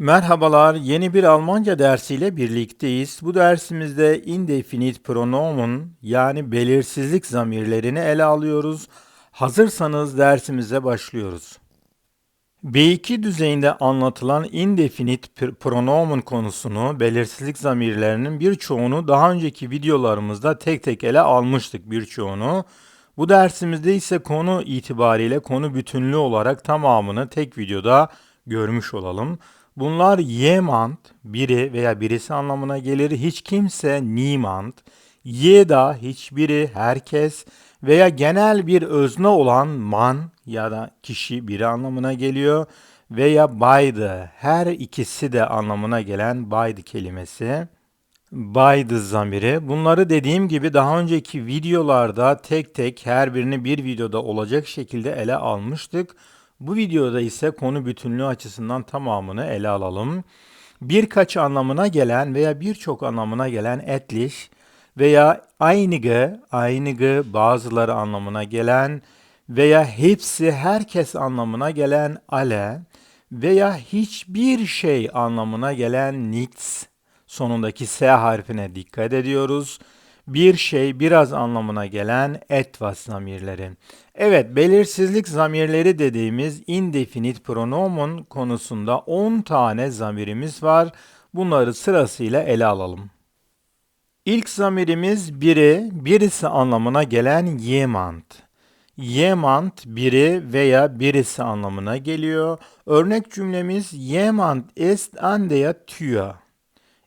Merhabalar, yeni bir Almanca dersiyle birlikteyiz. Bu dersimizde indefinite pronomen yani belirsizlik zamirlerini ele alıyoruz. Hazırsanız dersimize başlıyoruz. B2 düzeyinde anlatılan indefinite pr- pronomen konusunu, belirsizlik zamirlerinin birçoğunu daha önceki videolarımızda tek tek ele almıştık birçoğunu. Bu dersimizde ise konu itibariyle konu bütünlüğü olarak tamamını tek videoda görmüş olalım. Bunlar jemand, biri veya birisi anlamına gelir. Hiç kimse, niemand. Jeder, hiçbiri, herkes veya genel bir özne olan man ya da kişi biri anlamına geliyor. Veya beide, her ikisi de anlamına gelen beide kelimesi. Beide zamiri. Bunları dediğim gibi daha önceki videolarda tek tek her birini bir videoda olacak şekilde ele almıştık. Bu videoda ise konu bütünlüğü açısından tamamını ele alalım. Birkaç anlamına gelen veya birçok anlamına gelen etlich veya einige, einige bazıları anlamına gelen veya hepsi herkes anlamına gelen alle veya hiçbir şey anlamına gelen nichts sonundaki S harfine dikkat ediyoruz. Bir şey biraz anlamına gelen etwas zamirleri. Evet, belirsizlik zamirleri dediğimiz indefinite pronomen konusunda 10 tane zamirimiz var. Bunları sırasıyla ele alalım. İlk zamirimiz biri, birisi anlamına gelen jemand. Jemand biri veya birisi anlamına geliyor. Örnek cümlemiz jemand ist an der Tür.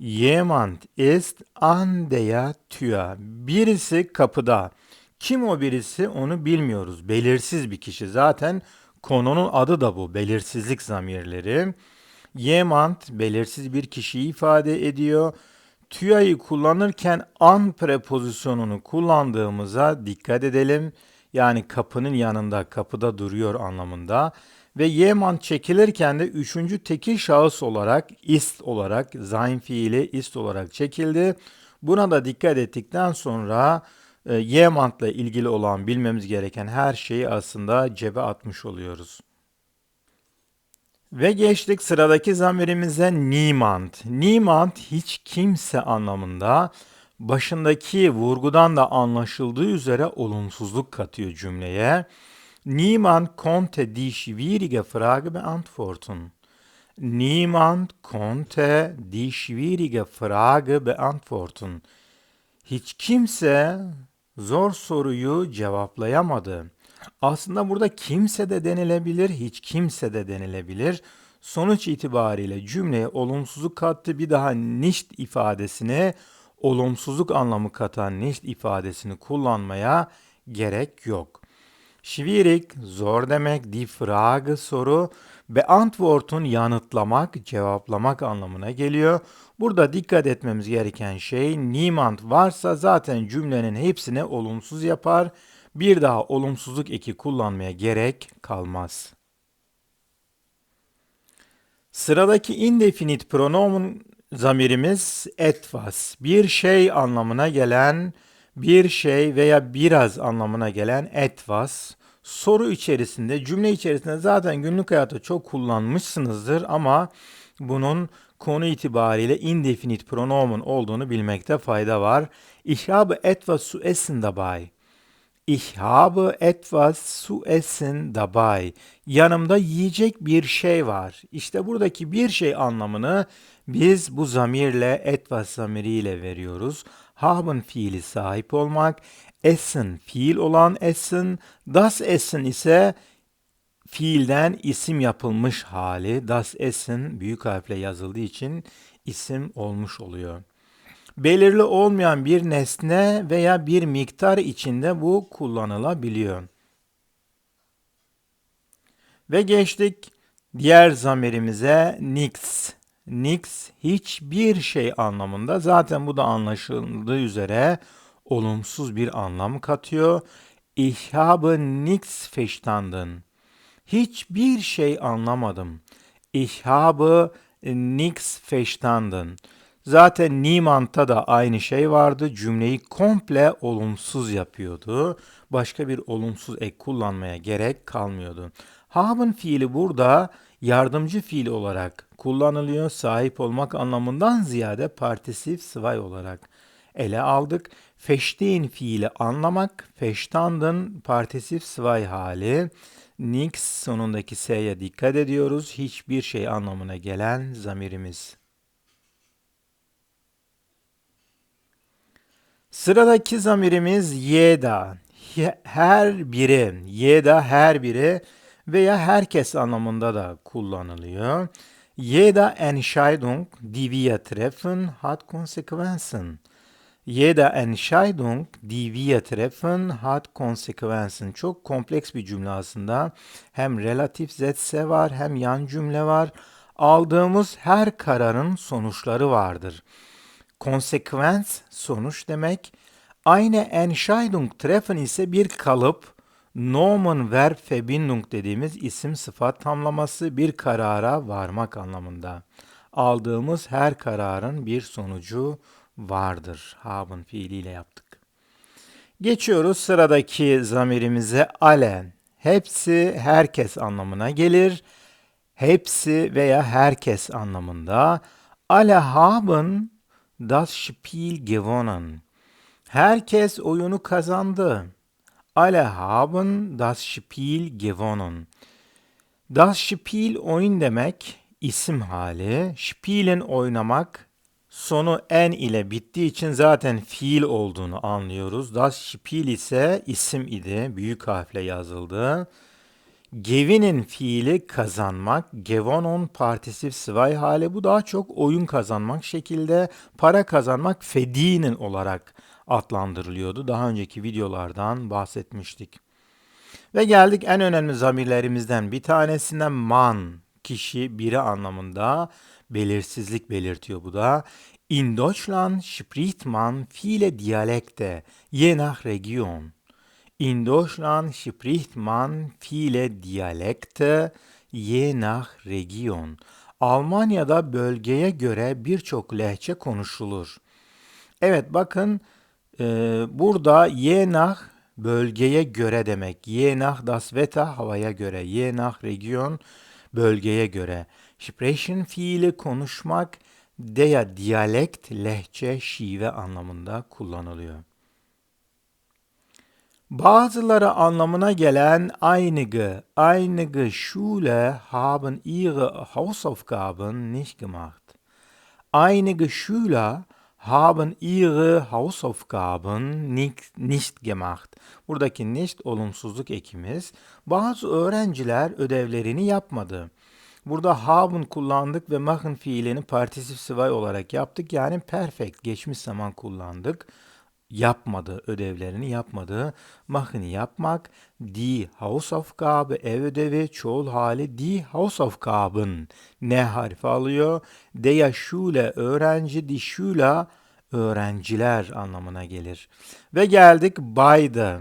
Jemand ist an der Tür. Birisi kapıda. Kim o birisi onu bilmiyoruz. Belirsiz bir kişi. Zaten konunun adı da bu. Belirsizlik zamirleri. Jemand belirsiz bir kişiyi ifade ediyor. Tüya'yı kullanırken an prepozisyonunu kullandığımıza dikkat edelim. Yani kapının yanında, kapıda duruyor anlamında. Ve yeman çekilirken de üçüncü tekil şahıs olarak ist olarak, sein fiili ist olarak çekildi. Buna da dikkat ettikten sonra e, yemantla ilgili olan bilmemiz gereken her şeyi aslında cebe atmış oluyoruz. Ve geçtik sıradaki zamirimize niemand. Niemand hiç kimse anlamında başındaki vurgudan da anlaşıldığı üzere olumsuzluk katıyor cümleye. Niemand konnte die schwierige Frage beantworten. Niemand konnte die schwierige Frage beantworten. Hiç kimse zor soruyu cevaplayamadı. Aslında burada kimse de denilebilir, hiç kimse de denilebilir. Sonuç itibariyle cümleye olumsuzluk kattı. Bir daha nicht ifadesine olumsuzluk anlamı katan nicht ifadesini kullanmaya gerek yok. Schwierig, zor demek, die Frage soru, beantwortun yanıtlamak, cevaplamak anlamına geliyor. Burada dikkat etmemiz gereken şey niemand varsa zaten cümlenin hepsini olumsuz yapar. Bir daha olumsuzluk eki kullanmaya gerek kalmaz. Sıradaki indefinite pronomen zamirimiz etwas. Bir şey anlamına gelen, bir şey veya biraz anlamına gelen etwas. Soru içerisinde, cümle içerisinde zaten günlük hayatta çok kullanmışsınızdır ama bunun konu itibariyle indefinite pronomen olduğunu bilmekte fayda var. Ich habe etwas zu essen dabei. Ich habe etwas zu essen dabei. Yanımda yiyecek bir şey var. İşte buradaki bir şey anlamını biz bu zamirle etwas zamiriyle veriyoruz. Haben fiili sahip olmak, essen fiil olan essen, das essen ise fiilden isim yapılmış hali. Das essen büyük harfle yazıldığı için isim olmuş oluyor belirli olmayan bir nesne veya bir miktar içinde bu kullanılabiliyor. Ve geçtik diğer zamirimize nix. Nix hiçbir şey anlamında. Zaten bu da anlaşıldığı üzere olumsuz bir anlam katıyor. Ich habe nix verstanden. Hiçbir şey anlamadım. Ich habe nix verstanden. Zaten Niemand'da da aynı şey vardı. Cümleyi komple olumsuz yapıyordu. Başka bir olumsuz ek kullanmaya gerek kalmıyordu. Haben fiili burada yardımcı fiil olarak kullanılıyor. Sahip olmak anlamından ziyade partisif sıvay olarak ele aldık. Feşteyn fiili anlamak, feştandın partisif sıvay hali. Nix sonundaki s'ye dikkat ediyoruz. Hiçbir şey anlamına gelen zamirimiz. Sıradaki zamirimiz yeda. Her biri, yeda her biri veya herkes anlamında da kullanılıyor. Jeder Entscheidung, die wir treffen, hat Konsequenzen. Jeder Entscheidung, die wir treffen, hat Konsequenzen. Çok kompleks bir cümle aslında. Hem relatif zetse var hem yan cümle var. Aldığımız her kararın sonuçları vardır. Konsekvens sonuç demek. Aynı Entscheidung treffen ise bir kalıp, Nomen Verb Verbindung dediğimiz isim sıfat tamlaması bir karara varmak anlamında. Aldığımız her kararın bir sonucu vardır. Haben fiiliyle yaptık. Geçiyoruz sıradaki zamirimize ale. Hepsi herkes anlamına gelir. Hepsi veya herkes anlamında. Alle haben das Spiel gewonnen. Herkes oyunu kazandı. Alle haben das Spiel gewonnen. Das Spiel oyun demek, isim hali. Spielen oynamak, sonu en ile bittiği için zaten fiil olduğunu anlıyoruz. Das Spiel ise isim idi, büyük harfle yazıldı. Gewinnen fiili kazanmak, gewonnen partisif sıvay hali. Bu daha çok oyun kazanmak şekilde, para kazanmak fedinin olarak adlandırılıyordu. Daha önceki videolardan bahsetmiştik. Ve geldik en önemli zamirlerimizden bir tanesine man, kişi biri anlamında belirsizlik belirtiyor bu da. In Deutschland spricht man viele Dialekte, je nach Region. In Deutschland spricht man viele Dialekte, je nach Region. Almanya'da bölgeye göre birçok lehçe konuşulur. Evet bakın ee, burada je nach bölgeye göre demek. Je nach das Wetter havaya göre. Je nach Region bölgeye göre. Sprechen fiili konuşmak der diyalekt lehçe şive anlamında kullanılıyor. Bazıları anlamına gelen einige, einige Schule haben ihre Hausaufgaben nicht gemacht. Einige Schüler haben ihre Hausaufgaben nicht, nicht gemacht. Buradaki nicht olumsuzluk ekimiz. Bazı öğrenciler ödevlerini yapmadı. Burada haben kullandık ve machen fiilini partisif sıvay olarak yaptık. Yani perfect geçmiş zaman kullandık yapmadı, ödevlerini yapmadı. Machen yapmak, die Hausaufgabe, ev ödevi, çoğul hali die Hausaufgaben. Ne harfi alıyor? Der Schule, öğrenci, die Schüler, öğrenciler anlamına gelir. Ve geldik beide.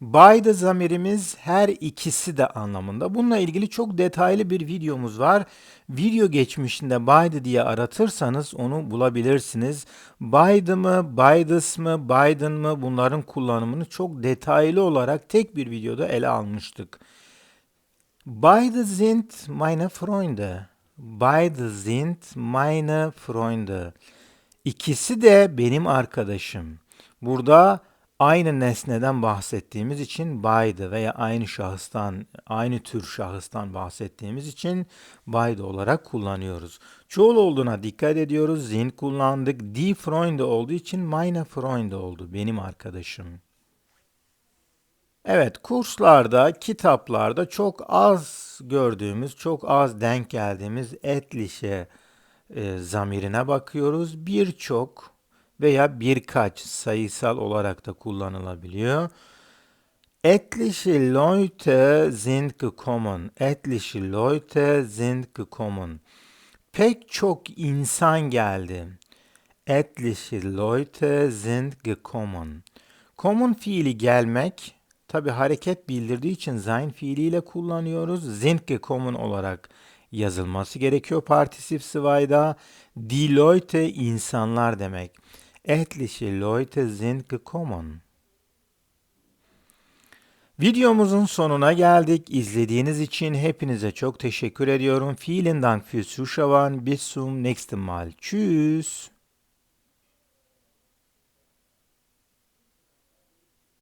By zamirimiz her ikisi de anlamında. Bununla ilgili çok detaylı bir videomuz var. Video geçmişinde by diye aratırsanız onu bulabilirsiniz. By mı, by mı, Biden mı bunların kullanımını çok detaylı olarak tek bir videoda ele almıştık. Beide sind meine Freunde. Beide sind meine Freunde. İkisi de benim arkadaşım. Burada aynı nesneden bahsettiğimiz için by'dı veya aynı şahıstan, aynı tür şahıstan bahsettiğimiz için by'dı olarak kullanıyoruz. Çoğul olduğuna dikkat ediyoruz. Zin kullandık. Die Freunde olduğu için meine Freunde oldu. Benim arkadaşım. Evet, kurslarda, kitaplarda çok az gördüğümüz, çok az denk geldiğimiz etliche e, zamirine bakıyoruz. Birçok veya birkaç sayısal olarak da kullanılabiliyor. Etliche Leute sind gekommen. Etliche Leute sind gekommen. Pek çok insan geldi. Etliche Leute sind gekommen. Kommen fiili gelmek, tabi hareket bildirdiği için sein fiiliyle kullanıyoruz. Sind gekommen olarak yazılması gerekiyor partisif sıvayda. Die Leute insanlar demek. Etliche Leute sind gekommen. Videomuzun sonuna geldik. İzlediğiniz için hepinize çok teşekkür ediyorum. Vielen Dank fürs Zuschauen. Bis zum nächsten Mal. Tschüss.